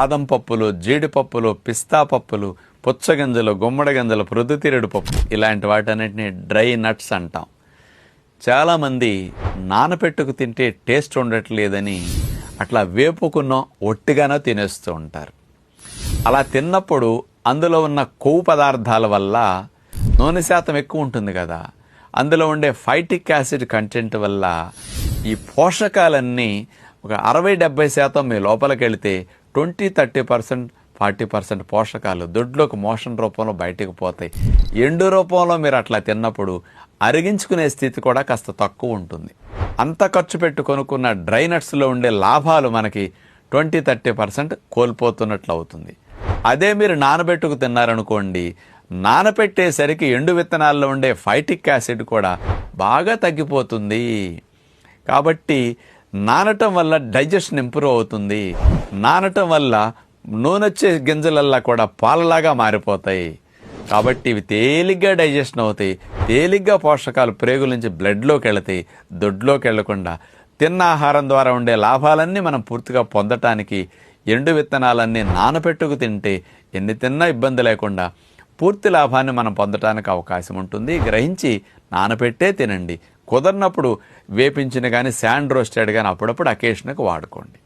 బాదం పప్పులు జీడిపప్పులు పిస్తా పప్పులు పుచ్చగింజలు గుమ్మడి గింజలు ప్రొద్దుతిరుడు పప్పు ఇలాంటి వాటన్నిటిని డ్రై నట్స్ అంటాం. చాలామంది నానపెట్టుకు తింటే టేస్ట్ ఉండట్లేదని అట్లా వేపుకున్న ఒట్టిగానో తినేస్తూ ఉంటారు. అలా తిన్నప్పుడు అందులో ఉన్న కొవ్వు పదార్థాల వల్ల నూనె శాతం ఎక్కువ ఉంటుంది కదా. అందులో ఉండే ఫైటిక్ యాసిడ్ కంటెంట్ వల్ల ఈ పోషకాలన్నీ ఒక అరవై డెబ్బై శాతం మీ లోపలికి వెళితే twenty thirty percent forty percent పోషకాలు దొడ్లోకి మోషన్ రూపంలో బయటకు పోతాయి. ఎండు రూపంలో మీరు అట్లా తిన్నప్పుడు అరిగించుకునే స్థితి కూడా కాస్త తక్కువ ఉంటుంది. అంత ఖర్చు పెట్టి కొనుక్కున్న డ్రై నట్స్లో ఉండే లాభాలు మనకి ట్వంటీ థర్టీ పర్సెంట్ కోల్పోతున్నట్లు అవుతుంది. అదే మీరు నానబెట్టుకు తిన్నారనుకోండి నానపెట్టేసరికి ఎండు విత్తనాల్లో ఉండే ఫైటిక్ యాసిడ్ కూడా బాగా తగ్గిపోతుంది. కాబట్టి నానటం వల్ల డైజెషన్ ఇంప్రూవ్ అవుతుంది. నానటం వల్ల నూనెచ్చే గింజలల్లా కూడా పాలలాగా మారిపోతాయి. కాబట్టి ఇవి తేలిగ్గా డైజెషన్ అవుతాయి. తేలిగ్గా పోషకాలు ప్రేగుల నుంచి బ్లడ్లోకి వెళతాయి. దొడ్లోకి వెళ్ళకుండా తిన్న ఆహారం ద్వారా ఉండే లాభాలన్నీ మనం పూర్తిగా పొందటానికి ఎండు విత్తనాలన్నీ నానపెట్టుకు తింటే ఎన్ని తిన్నా ఇబ్బంది లేకుండా పూర్తి లాభాన్ని మనం పొందటానికి అవకాశం ఉంటుంది. గ్రహించి నానపెట్టే తినండి. కుదరినప్పుడు వేపించిన కానీ శాండ్ రోస్టెడ్ కానీ అప్పుడప్పుడు అకేషన్కి వాడుకోండి.